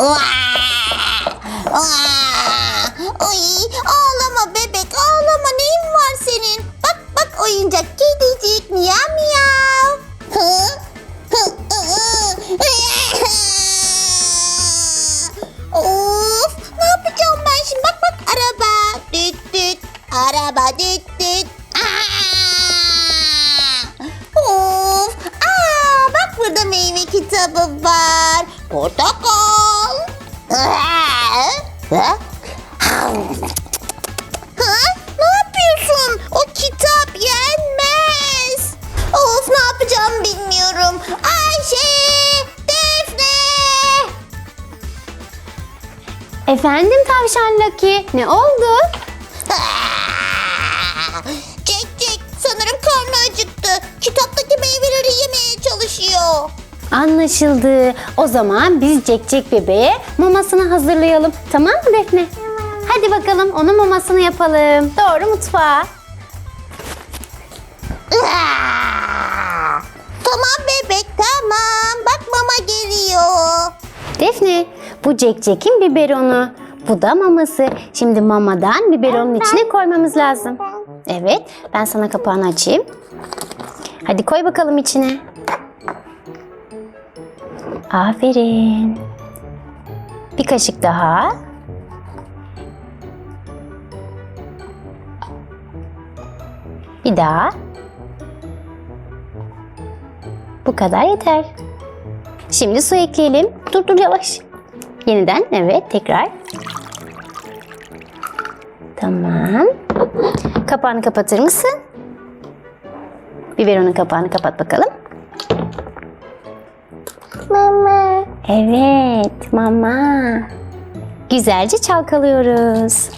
Ay, ağlama bebek ağlama neyin var senin? Bak bak oyuncak kedicik miyav miyav. Of ne yapacağım ben şimdi bak bak araba düt düt araba düt düt. Aa! Of aa bak burada meyve kitabı var. Portakal. Ha? Ne yapıyorsun? O kitap yenmez. Of ne yapacağım bilmiyorum. Ayşe, Defne. Efendim tavşan Lucky ne oldu? Anlaşıldı. O zaman biz Cek Cek bebeğe mamasını hazırlayalım. Tamam mı Defne? Hadi bakalım onun mamasını yapalım. Doğru mutfağa. Tamam bebek tamam. Bak mama geliyor. Defne bu Cek Cek'in biberonu. Bu da maması. Şimdi mamadan biberonun içine koymamız lazım. Evet ben sana kapağını açayım. Hadi koy bakalım içine. Aferin. Bir kaşık daha. Bir daha. Bu kadar yeter. Şimdi su ekleyelim. Dur dur yavaş. Yeniden evet tekrar. Tamam. Kapağını kapatır mısın? Biberonun kapağını kapat bakalım. Evet mama. Güzelce çalkalıyoruz.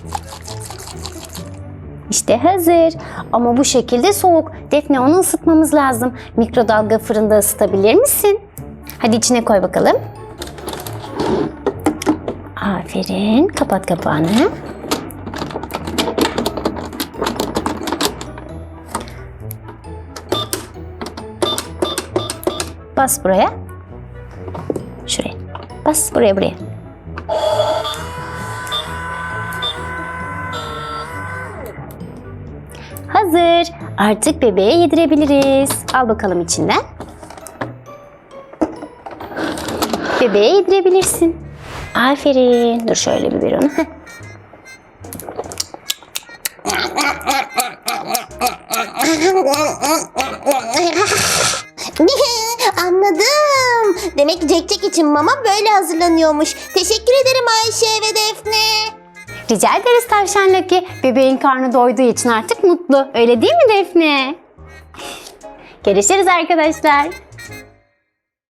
İşte hazır. Ama bu şekilde soğuk. Defne onu ısıtmamız lazım. Mikrodalga fırında ısıtabilir misin? Hadi içine koy bakalım. Aferin. Kapat kapağını. Bas buraya. Şuraya. Bas buraya buraya. Hazır. Artık bebeğe yedirebiliriz. Al bakalım içinden. Bebeğe yedirebilirsin. Aferin. Dur şöyle biberonu. Heh. Anladım. İçin mama böyle hazırlanıyormuş. Teşekkür ederim Ayşe ve Defne. Rica ederiz tavşan Lucky. Bebeğin karnı doyduğu için artık mutlu. Öyle değil mi Defne? Görüşürüz arkadaşlar.